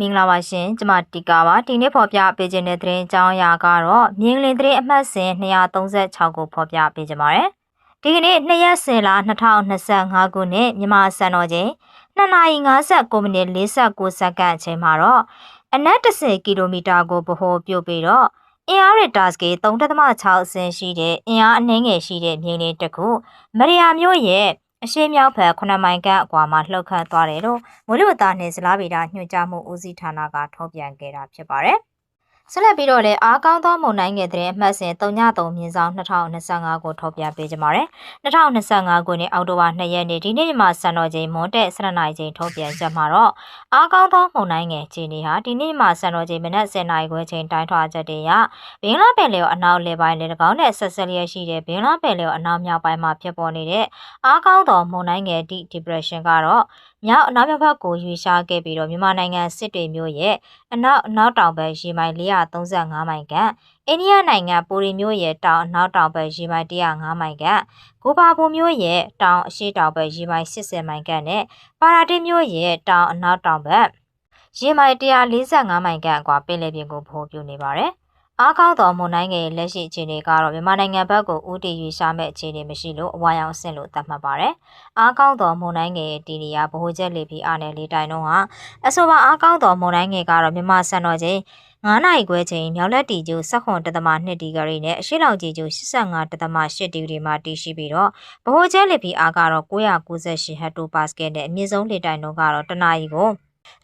မင်္ဂလာပါရှင်ကျမတီကာပါဒီနေ့ဖော်ပြပေးခြင်းတဲ့သတင်းအကြောင်းအရာကတော့မြင်းလင်းသတင်းအမှတ်စဉ်236ကိုဖော်ပြပေးကြပါမယ်ဒီကနေ့2ရက်10လ2025ခုနှစ်မြန်မာစံတော်ချိန်2နာရီ59မိနစ်49စက္ကန့်အချိန်မှာတော့အနက်10ကီလိုမီတာကိုဗဟိုပြုတ်ပြီးတော့အင်အားရတာစကေ3.6အဆင့်ရှိတဲ့အင်အားအနှင်းငယ်ရှိတဲ့မြင်းလင်းတစ်ခုမရယာမျိုးရဲ့ အရှိမြောက်ဘက်9မိုင်ခန့်အကွာမှာလှုပ်ခတ်သွားတယ်လို့မိုးလေဝသနှင့်ဇလားဗေဒညွှန်ကြားမှုဦးစီးဌာနကထုတ်ပြန်ခဲ့တာဖြစ်ပါတယ်။ ဆက်လက်ပြီးတော့လည်းအားကောင်းသောမုန်တိုင်းငယ်တဲ့အမှတ်စဉ်3ည3မြင်းဆောင်2025ကိုထုတ်ပြန်ပေးကြပါမယ်။2025ခုနှစ်အောက်တိုဘာ2ရက်နေ့ဒီနေ့မှာစံတော်ချိန်မွန်တက်7နာရီချိန်ထုတ်ပြန်ချက်မှာတော့အားကောင်းသောမုန်တိုင်းငယ်ခြေနေဟာဒီနေ့မှာစံတော်ချိန်မနက်10နာရီခွဲချိန်တိုင်းထွာချက်တွေရဘင်္ဂလားပင်လယ်အနောက်လေပိုင်းလေ၎င်းနဲ့ဆက်ဆက်လျက်ရှိတဲ့ဘင်္ဂလားပင်လယ်အနောက်မြောက်ပိုင်းမှာဖြစ်ပေါ်နေတဲ့အားကောင်းသောမုန်တိုင်းငယ် depression ကတော့မြောက်အနောက်မြောက်ဘက်ကိုရွေ့ရှားခဲ့ပြီးတော့မြန်မာနိုင်ငံစစ်တွေမြို့ရဲ့အနောက်အနောက်တောင်ဘက်ရေမိုင်435မိုင်ခန့်အိန္ဒိယနိုင်ငံပူရီမြို့ရဲ့တောင်အနောက်တောင်ဘက်ရေမိုင်105မိုင်ခန့်ကိုပါပူမြို့ရဲ့တောင်အရှေ့တောင်ဘက်ရေမိုင်80မိုင်ခန့်နဲ့ပါရာတိမြို့ရဲ့တောင်အနောက်တောင်ဘက်ရေမိုင်145မိုင်ခန့်အကွာပင်လယ်ပြင်ကိုဖိုးပြနေပါတယ်။ အားကောင်းသောမွန်တိုင်းငယ်လက်ရှိအခြေအနေကတော့မြန်မာနိုင်ငံဘက်ကိုဦးတည်ရွေးရှာမဲ့အခြေအနေမရှိလို့အဝါရောင်ဆင့်လို့သတ်မှတ်ပါတယ်။အားကောင်းသောမွန်တိုင်းငယ်တီနီယာဗဟိုချက်လေပြီးအားနဲ့လေးတိုင်တော့ဟာအဆိုပါအားကောင်းသောမွန်တိုင်းငယ်ကတော့မြန်မာစံတော်ချိန်9နိုင်ခွဲချိန်မြောက်လက်တီကျို16တသမ2ဒီဂရီနဲ့အရှိလောက်ကြီးကျို85တသမ8ဒီဂရီမှာတည်ရှိပြီးတော့ဗဟိုချက်လေပြီးအားကတော့998ဟက်တိုပါစကယ်နဲ့အမြင့်ဆုံးလေတိုင်တော့ကတော့တနာရီကို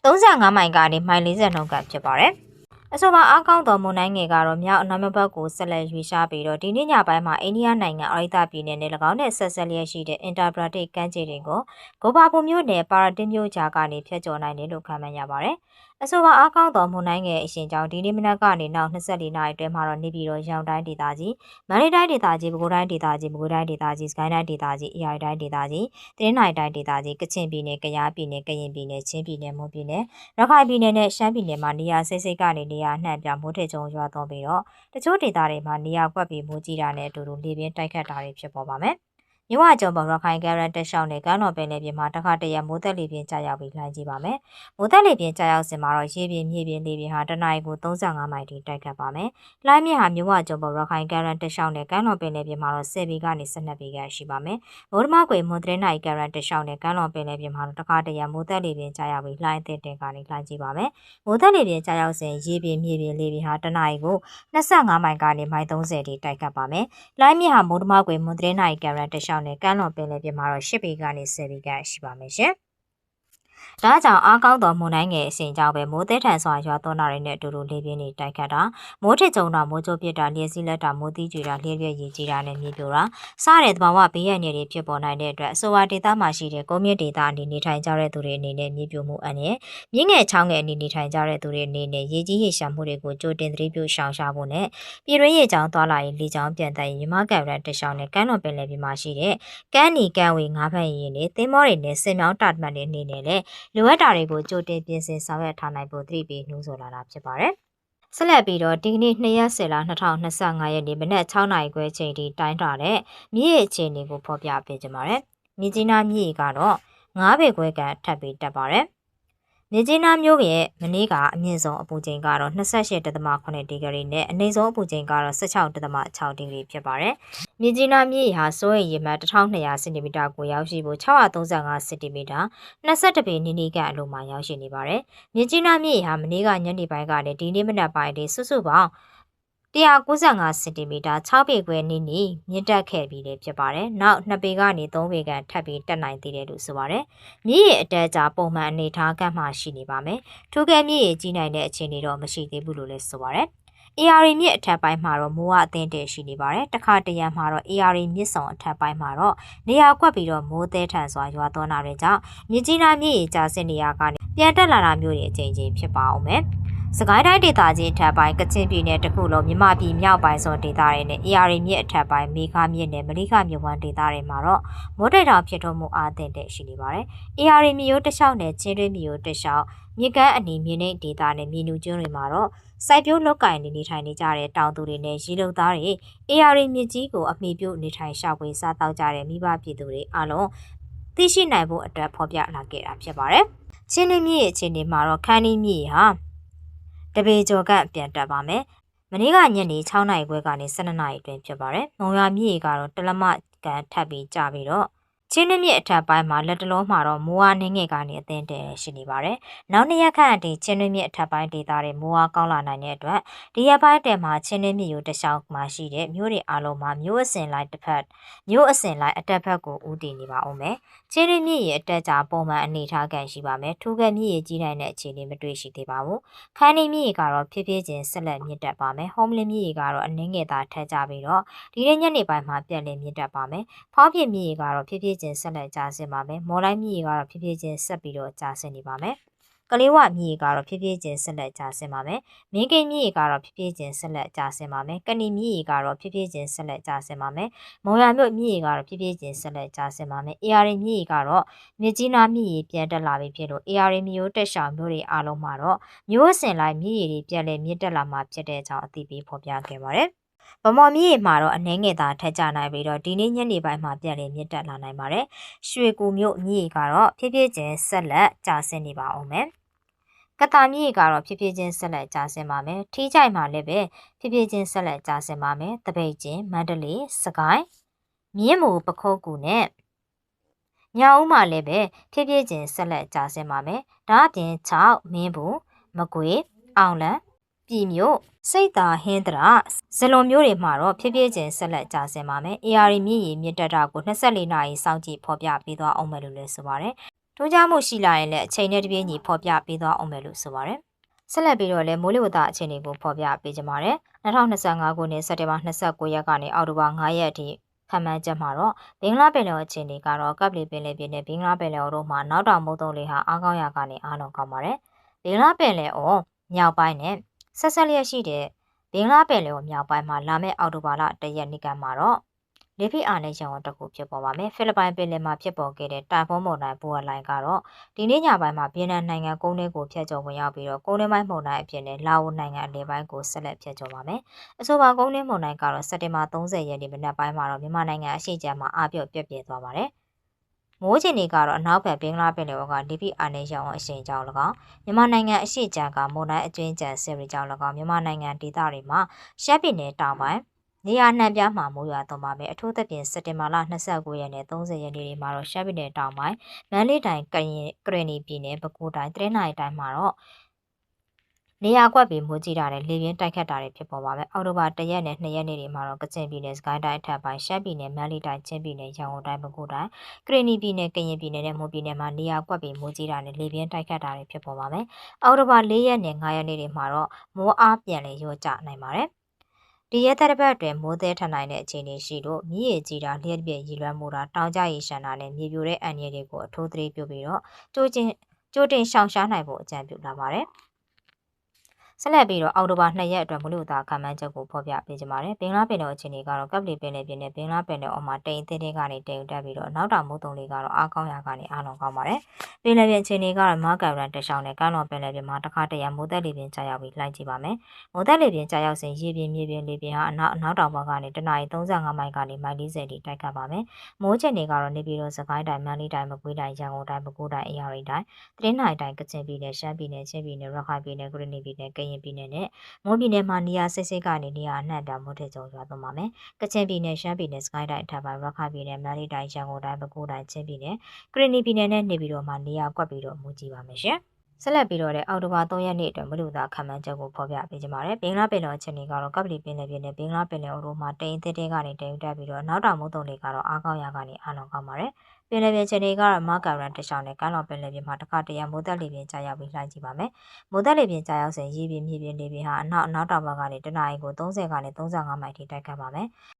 35မိုင်ကနေမိုင်40နှုန်းကဖြစ်ပါတယ်။ အဆိုပါအားကောင်းသောမုန်တိုင်းငယ်ကတော့မြောက်အနောက်မြောက်ဘက်ကိုဆက်လက်ရွေ့ရှားပြီးတော့ဒီနေ့ညပိုင်းမှာအိန္ဒိယနိုင်ငံအရိသပြည်နယ်နဲ့၎င်းနဲ့ဆက်ဆက်လျက်ရှိတဲ့ Interbratic ကမ်းခြေတွေကိုဂိုဘာပူမြို့နယ်ပါရာတင်မြို့ကြားကနေဖျက်ကျော်နိုင်တယ်လို့ခန့်မှန်းရပါတယ်။ အဆိုပါအားကောင်းသောမွန်တိုင်းငယ်အရှင်ကြောင့်ဒီနေ့မနက်ကနေနောက်24နာရီအတွင်းမှာတော့နေပြည်တော်ရောင်တိုင်းဒေသကြီးမန္တလေးတိုင်းဒေသကြီးပဲခူးတိုင်းဒေသကြီးမကွေးတိုင်းဒေသကြီးစကိုင်းတိုင်းဒေသကြီးအေရီတိုင်းဒေသကြီးတင်းနိုင်တိုင်းဒေသကြီးကချင်ပြည်နယ်ကယားပြည်နယ်ကရင်ပြည်နယ်ချင်းပြည်နယ်မွန်ပြည်နယ်ရခိုင်ပြည်နယ်နဲ့ရှမ်းပြည်နယ်မှာနေရာစိတ်စိတ်ကနေနေရာနှံ့ပြမိုးထစ်ကျုံရွာသွန်းပြီးတော့တချို့ဒေသတွေမှာနေရာကွက်ပြီးမိုးကြီးတာနဲ့အတူတူလေပြင်းတိုက်ခတ်တာတွေဖြစ်ပေါ်ပါမယ်။ မြဝကျုံပေါ်ရခိုင်ကရန်တက်လျှောက်နဲ့ကမ်းတော်ပင်လယ်ပြင်မှာတခါတရံမိုးသက်လေပြင်းကြာရောက်ပြီးလှမ်းကြည့်ပါမယ်။မိုးသက်လေပြင်းကြာရောက်စင်မှာတော့ရေပြင်မြေပြင်လေပြင်ဟာတနအီကို35မိုင်ထိတိုက်ခတ်ပါမယ်။လှိုင်းမြင့်ဟာမြဝကျုံပေါ်ရခိုင်ကရန်တက်လျှောက်နဲ့ကမ်းတော်ပင်လယ်ပြင်မှာတော့10ဘီကနေ12ဘီကရှိပါမယ်။မိုးဒမကွေမွန်တရနိုင်ကရန်တက်လျှောက်နဲ့ကမ်းတော်ပင်လယ်ပြင်မှာတော့တခါတရံမိုးသက်လေပြင်းကြာရောက်ပြီးလှိုင်းတဲ့တင်ကနေလှမ်းကြည့်ပါမယ်။မိုးသက်လေပြင်းကြာရောက်စဉ်ရေပြင်မြေပြင်လေပြင်ဟာတနအီကို25မိုင်ကနေမိုင်30ထိတိုက်ခတ်ပါမယ်။လှိုင်းမြင့်ဟာမိုးဒမကွေမွန်တရနိုင်ကရန်တက်လျှောက်နဲ့ကမ်းတော်ပင်လယ်ပြင်မှာတော့၈ပေကနေ၁၀ပေကရှိပါမယ်ရှင်။ ဒါကြောင့်အားကောင်းသောမုန်တိုင်းငယ်အစဉ်ကြောင့်ပဲမိုးသေးထန်စွာရွာသွန်းတာတွေနဲ့အတူတူလေပြင်းတွေတိုက်ခတ်တာမိုးထစ်ကြုံတာမိုးကြိုးပစ်တာလျှက်စီးလက်တာမိုးသီးကြွေတာလျှက်ရွက်ရည်ကြီးတာနဲ့မြေပြိုတာစတဲ့သဘာဝဘေးရန်တွေဖြစ်ပေါ်နိုင်တဲ့အတွက်အဆိုပါဒေသမှာရှိတဲ့ကုန်းမြင့်ဒေသအနေနေထိုင်ကြတဲ့သူတွေအနေနဲ့မြေပြိုမှုအန္တရာယ်မြင့်ငယ်ချောင်းငယ်အနေနေထိုင်ကြတဲ့သူတွေအနေနဲ့ရေကြီးရေရှာမှုတွေကိုကြိုတင်သတိပြုရှောင်ရှားဖို့နဲ့ပြည်တွင်းရေကြောင်းသွားလာရေးလေကြောင်းပြန်တက်ရေးမြမကပ်ရန်တရှောင်းနဲ့ကမ်းတော်ပင်လယ်ပြင်မှာရှိတဲ့ကမ်းနီကမ်းဝေငါးဖက်ရင်တွေသင်းမောတွေနဲ့ဆင်မြောင်းတာတမန်တွေအနေနဲ့လည်းလိုအပ်တာတွေကိုကြိုတင်ပြင်ဆင်ဆောင်ရွက်ထားနိုင်ဖို့သတိပေးနှိုးဆော်လာတာဖြစ်ပါတယ်။ဆက်လက်ပြီးတော့ဒီကနေ့2ရက်10လ2025ရက်နေ့မနက်6နာရီခွဲချိန်ထိတိုင်းထွာတဲ့မြစ်ရဲ့အခြေအနေကိုဖော်ပြပေးကြပါမယ်။မြစ်ကြီးနားမြစ်ကတော့9ပေခွဲကန်ထပ်ပြီးတက်ပါတယ်။ မြကြီးနားမြို့ရဲ့မနေ့ကအမြင့်ဆုံးအပူချိန်ကတော့28.8ဒီဂရီနဲ့အနိမ့်ဆုံးအပူချိန်ကတော့16.6ဒီဂရီဖြစ်ပါတယ်။မြကြီးနားမြို့ဟာစိုးရိမ်ရေမှတ်1200စင်တီမီတာကိုရောက်ရှိဖို့635စင်တီမီတာ21ပေနီးနီးကအလိုမှာရောက်ရှိနေပါတယ်။မြကြီးနားမြို့ဟာမနေ့ကညနေပိုင်းကနေဒီနေ့မနက်ပိုင်းထိစုစုပေါင်း 195စင်တီမီတာ6ပေခွဲနီးနီးမြင့်တက်ခဲ့ပြီးလည်းဖြစ်ပါတယ်။နောက်2ပေကနေ3ပေကန်ထပ်ပြီးတက်နိုင်သေးတယ်လို့ဆိုပါတယ်။မြစ်ရဲ့အတက်အကျပုံမှန်အနေထားကမှရှိနေပါမယ်။ထိုကဲမြစ်ရဲ့ကြီးနိုင်တဲ့အခြေအနေတော့မရှိသေးဘူးလို့လည်းဆိုပါတယ်။ AR မြစ်အထက်ပိုင်းမှာတော့မိုးအသင်းတည်ရှိနေပါတယ်။တခါတရံမှာတော့ AR မြစ်ဆောင်အထက်ပိုင်းမှာတော့နေရာကွက်ပြီးတော့မိုးသေးထန်စွာရွာသွန်းတာတွေကြောင့်မြစ်ကြီးနားမြစ်ရေကျဆင်းနေရာကနေပြန်တက်လာတာမျိုးတွေအကြိမ်ကြိမ်ဖြစ်ပါအောင်မယ်။ စကိုင်းတိုင်းဒေသကြီးထပ်ပိုင်းကချင်ပြည်နယ်တခုလုံးမြမပြည်မြောက်ပိုင်းစွန်ဒေသတွေနဲ့ AR မြစ်အထက်ပိုင်းမေခမြစ်နဲ့မလိခမြစ်ဝမ်းဒေသတွေမှာတော့မိုးတိတ်တောင်ဖြစ်ထွန်းမှုအားသင့်တဲ့ရှိနေပါတယ်။ AR မြစ်ရိုးတစ်လျှောက်နဲ့ချင်းတွင်းမြစ်ရိုးတစ်လျှောက်မြစ်ကမ်းအနီးမြစ်နှိပ်ဒေသနဲ့မြေနူကျွန်းတွေမှာတော့စိုက်ပျိုးလောက်ကင်နေနေထိုင်နေကြတဲ့တောင်သူတွေနဲ့ရေလုံသားတွေ AR မြစ်ကြီးကိုအမိပြုတ်နေထိုင်ရှာဖွေစားတောက်ကြတဲ့မိဘပြည်သူတွေအလုံးသိရှိနိုင်ဖို့အတွက်ဖော်ပြလာခဲ့တာဖြစ်ပါတယ်။ချင်းနှင်းမြစ်ရဲ့အခြေအနေမှာတော့ခန်းနီးမြစ်ဟာ တပေကျော်ကပြန်တက်ပါမယ်မနေ့ကညနေ6နာရီခွဲကနေ12နာရီအတွင်းဖြစ်ပါတယ်။မုံရွာမြစ်ကတော့တလမကန်ထပ်ပြီးကြပြီးတော့ ချင်းနှမြစ်အထက်ပိုင်းမှာလက်တလုံးမှာတော့မိုးအားနှင်းငယ်ကနေအသင်းတဲရှိနေပါတယ်။နောက်နှစ်ရက်ခန့်အထိချင်းနှမြစ်အထက်ပိုင်းဒေသတွေမိုးအားကောင်းလာနိုင်တဲ့အတွက်ဒီရက်ပိုင်းတည်းမှာချင်းနှမြစ်ရိုးတစ်လျှောက်မှာရှိတဲ့မြို့တွေအလုံးမှာမြို့အစင်လိုက်တစ်ဖက်မြို့အစင်လိုက်အတက်ဖက်ကိုဦးတည်နေပါအောင်မယ်။ချင်းနှမြစ်ရဲ့အတက်ကြပုံမှန်အနေထားကန်ရှိပါမယ်။ထူးကဲမြစ်ရဲ့ကြီးနိုင်တဲ့အခြေအနေမတွေ့ရှိသေးပါဘူး။ခန်းနီမြစ်ကတော့ဖြည်းဖြည်းချင်းဆက်လက်မြင့်တက်ပါမယ်။ home လင်းမြစ်ကတော့အနည်းငယ်သာထက်ကြပြီးတော့ဒီနေ့ညနေပိုင်းမှာပြန်လည်မြင့်တက်ပါမယ်။ဖောင်းပြမြစ်ကတော့ဖြည်းဖြည်းချင်းဆက်လက်ကျဆင်းပါမယ်။မော်လိုက်မြစ်ကတော့ဖြည်းဖြည်းချင်းဆက်ပြီးတော့ကျဆင်းနေပါမယ်။ကလေးဝမြစ်ကတော့ဖြည်းဖြည်းချင်းဆက်လက်ကျဆင်းပါမယ်။မင်းကိန်းမြစ်ကတော့ဖြည်းဖြည်းချင်းဆက်လက်ကျဆင်းပါမယ်။ကဏီမြစ်ကတော့ဖြည်းဖြည်းချင်းဆက်လက်ကျဆင်းပါမယ်။မုံရမြို့မြစ်ကတော့ဖြည်းဖြည်းချင်းဆက်လက်ကျဆင်းပါမယ်။ AR မြစ်ကတော့မြစ်ကြီးနားမြစ်ပြန်တက်လာပြီဖြစ်လို့ AR မြို့တက်ရှောင်မြို့တွေအားလုံးမှာတော့မြို့အစင်လိုက်မြစ်ရည်တွေပြန်လဲမြင့်တက်လာမှာဖြစ်တဲ့အကြောင်းအသိပေးဖော်ပြခဲ့ပါတယ်။ ဗမော်မြစ်မှာတော့အနှဲငယ်သာထက်ကြနိုင်ပြီးတော့ဒီနေ့ညနေပိုင်းမှာပြန်လည်မြင့်တက်လာနိုင်ပါတယ်။ရွှေကူမြို့မြစ်ကတော့ဖြည်းဖြည်းချင်းဆက်လက်ကျဆင်းနေပါအောင်မယ်။ကတာမြစ်ကတော့ဖြည်းဖြည်းချင်းဆက်လက်ကျဆင်းပါမယ်။ထီးချိုင်မှာလည်းပဲဖြည်းဖြည်းချင်းဆက်လက်ကျဆင်းပါမယ်။တပိတ်ချင်းမန္တလေးစကိုင်းမြင်းမူပခုတ်ကူနဲ့ညောင်ဦးမှာလည်းပဲဖြည်းဖြည်းချင်းဆက်လက်ကျဆင်းပါမယ်။ဒါအပြင်6မင်းဘူးမကွေအောင်လန်ပြည်မြို့ စိတ်သာဟင်းတရဇလွန်မျိုးတွေမှာတော့ဖြည်းဖြည်းချင်းဆက်လက်ကျဆင်းပါမယ်။ AR မြင့်ရည်မြင့်တက်တာကို24နာရီစောင့်ကြည့်ဖော်ပြပေးသွားအောင်မယ်လို့လည်းဆိုပါတယ်။ထိုးကြမှုရှိလာရင်လည်းအချိန်နဲ့တပြေးညီဖော်ပြပေးသွားအောင်မယ်လို့ဆိုပါတယ်။ဆက်လက်ပြီးတော့လည်းမိုးလေဝသအခြေအနေကိုဖော်ပြပေးကြပါမယ်။2025ခုနှစ်စက်တင်ဘာ29ရက်ကနေအောက်တိုဘာ9ရက်အထိခံမှန်းချက်မှာတော့ဘင်္ဂလားပင်လယ်အခြေအနေကတော့ကပ်လီပင်လယ်ပြင်နဲ့ဘင်္ဂလားပင်လယ်တို့မှာနောက်တောင်မုတ်တုံလေးဟာအားကောင်းရာကနေအားလုံးကောင်းပါတယ်။ဘင်္ဂလားပင်လယ်အော်မြောက်ပိုင်းနဲ့ ဆက်ဆက်လျက်ရှိတဲ့ဘင်္ဂလားပင်လယ်မြောက်ပိုင်းမှာလာမယ့်အောက်တိုဘာလ၁ရက်နေ့ကမှာတော့လေဖိအားနဲ့ရောင်တစ်ခုဖြစ်ပေါ်ပါမယ်ဖိလစ်ပိုင်ပင်လယ်မှာဖြစ်ပေါ်ခဲ့တဲ့တိုင်ဖွန်းမုန်တိုင်းဘူအလိုင်းကတော့ဒီနေ့ညပိုင်းမှာဗီယက်နမ်နိုင်ငံကုန်းထဲကိုဖျက်ကျော်ဝင်ရောက်ပြီးတော့ကုန်းထဲပိုင်းမုန်တိုင်းအဖြစ်နဲ့လာအိုနိုင်ငံအလယ်ပိုင်းကိုဆက်လက်ဖျက်ကျော်ပါမယ်အဆိုပါကုန်းထဲမုန်တိုင်းကတော့စက်တင်ဘာ30ရက်နေ့မနက်ပိုင်းမှာတော့မြန်မာနိုင်ငံအရှိချမ်းမှာအပြော့ပြက်ပြဲသွားပါတယ် မိုးချင်တွေကတော့အနောက်ဘက်ဘင်္ဂလားပင်လယ်အော်ကလီပီအာနေရောင်အရှိန်ကြောင့်၎င်းမြန်မာနိုင်ငံအရှိချမ်းကမွန်တိုင်းအကျွင်းကျန်ဆယ်ရီကြောင့်၎င်းမြန်မာနိုင်ငံဒေသတွေမှာရှမ်းပြည်နယ်တောင်ပိုင်းနေရာနှံပြားမှာမိုးရွာသွန်းပါမယ်အထူးသဖြင့်စက်တင်ဘာလ29ရက်နဲ့30ရက်နေ့တွေမှာတော့ရှမ်းပြည်နယ်တောင်ပိုင်းမန္တလေးတိုင်းကရင်ကရနီပြည်နယ်ပဲခူးတိုင်းတရင်းနိုင်တိုင်းမှာတော့ နေရာကွက်ပြီးမိုးကြီးတာနဲ့လေပြင်းတိုက်ခတ်တာတွေဖြစ်ပေါ်ပါမယ်။အောက်တိုဘာ၁ရက်နဲ့၂ရက်နေ့တွေမှာတော့ကချင်ပြည်နယ်စကိုင်းတိုင်းအထက်ပိုင်းရှမ်းပြည်နယ်မန္တလေးတိုင်းချင်းပြည်နယ်ရန်ကုန်တိုင်းပဲခူးတိုင်းကရင်နီပြည်နယ်ကရင်ပြည်နယ်နဲ့မွန်ပြည်နယ်မှာနေရာကွက်ပြီးမိုးကြီးတာနဲ့လေပြင်းတိုက်ခတ်တာတွေဖြစ်ပေါ်ပါမယ်။အောက်တိုဘာ၄ရက်နဲ့၅ရက်နေ့တွေမှာတော့မိုးအားပြန်လည်ရောကျနိုင်ပါတယ်။ဒီရက်သက်ပတ်အတွင်းမိုးသည်ထနိုင်တဲ့အခြေအနေရှိလို့မြည်ရည်ကြီးတာလျှက်ပြည့်ရည်လွှမ်းမှုတာတောင်ကျရေရှမ်းတာနဲ့မြေပြိုတဲ့အန်ရည်တွေကိုအထိုးသတိပြုပြီးတော့ကြိုးချင်းကြိုတင်ရှောင်ရှားနိုင်ဖို့အကြံပြုလာပါတယ်။ ဆက်လက်ပြီးတော့အောက်တိုဘာ2ရက်အတွက်မလို့သာခံမှန်းချက်ကိုဖော်ပြပေးကြပါမယ်။ဘင်္ဂလားပင်လယ်အခြေအနေကတော့ကပ်လီပင်လယ်ပြင်နဲ့ဘင်္ဂလားပင်လယ်အော်မှာတိမ်အသေးသေးကနေတိမ်တက်ပြီးတော့နောက်တောင်မုတ်တုံလေးကတော့အားကောင်းရာကနေအားလုံးကောင်းပါတယ်။ပင်လယ်ပြင်အခြေအနေကတော့မာကာရန်တရှောင်းနဲ့ကမ်းတော်ပင်လယ်ပြင်မှာတစ်ခါတရံမိုးသက်လေပြင်ကြာရောက်ပြီးလှိုင်းကြည့်ပါမယ်။မိုးသက်လေပြင်ကြာရောက်စဉ်ရေပြင်မြေပြင်လေပြင်ဟာအနောက်အနောက်တောင်ဘက်ကနေတနအီ35မိုင်ကနေမိုင်40ထိတိုက်ခတ်ပါမယ်။မိုးချိန်တွေကတော့နေပြည်တော်စကိုင်းတိုင်းမန္တလေးတိုင်းမကွေးတိုင်းရန်ကုန်တိုင်းပဲခူးတိုင်းအေရီတိုင်းတရင်းနိုင်တိုင်းကချင်ပြည်နယ်ရှမ်းပြည်နယ်ချင်းပြည်နယ်ရခိုင်ပြည်နယ်ကရင်ပြည်နယ်ကရင်ပြည်နယ်နဲ့မွန်ပြည်နယ်မှာနေရာစိတ်စိတ်ကနေနေရာအနှံ့ပြမိုးထကြုံရွာသွန်းပါမယ်။ကချင်ပြည်နယ်ရှမ်းပြည်နယ်စကိုင်းတိုင်းအထက်ပိုင်းရခိုင်ပြည်နယ်မန္တလေးတိုင်းရန်ကုန်တိုင်းပဲခူးတိုင်းချင်းပြည်နယ်ကရင်ပြည်နယ်နဲ့နေပြည်တော်မှာနေရာကွက်ပြီးတော့မူကြည့်ပါမယ်ရှင်။ ဆက်လက်ပြီးတော့တဲ့အော်တိုဘာ3ရက်နေ့အတွက်မလူသားခံမှန်းချက်ကိုဖော်ပြပေးကြပါမယ်။ဘင်္ဂလားပင်လယ်အခြေအနေကတော့ကပလီပင်လယ်ပြင်နဲ့ဘင်္ဂလားပင်လယ်အော်တို့မှာတိမ်သေးသေးကနေတိမ်တက်ပြီးတော့နောက်တောင်မုတ်တုံတွေကတော့အားကောင်းရာကနေအားလုံးကောင်းပါတယ်။ပင်လယ်ပြင်အခြေအနေကတော့မကာရန်တခြားနဲ့ကမ်းလွန်ပင်လယ်ပြင်မှာတစ်ခါတရံမိုးသက်လေပြင်ကြာရောက်ပြီးလှိုင်းကြည့်ပါမယ်။မိုးသက်လေပြင်ကြာရောက်စဉ်ရေပြင်မြေပြင်လေပြင်ဟာအနောက်အနောက်တောင်ဘက်ကနေတနအီကို30ကနေ35မိုင်ထိတိုက်ခတ်ပါမယ်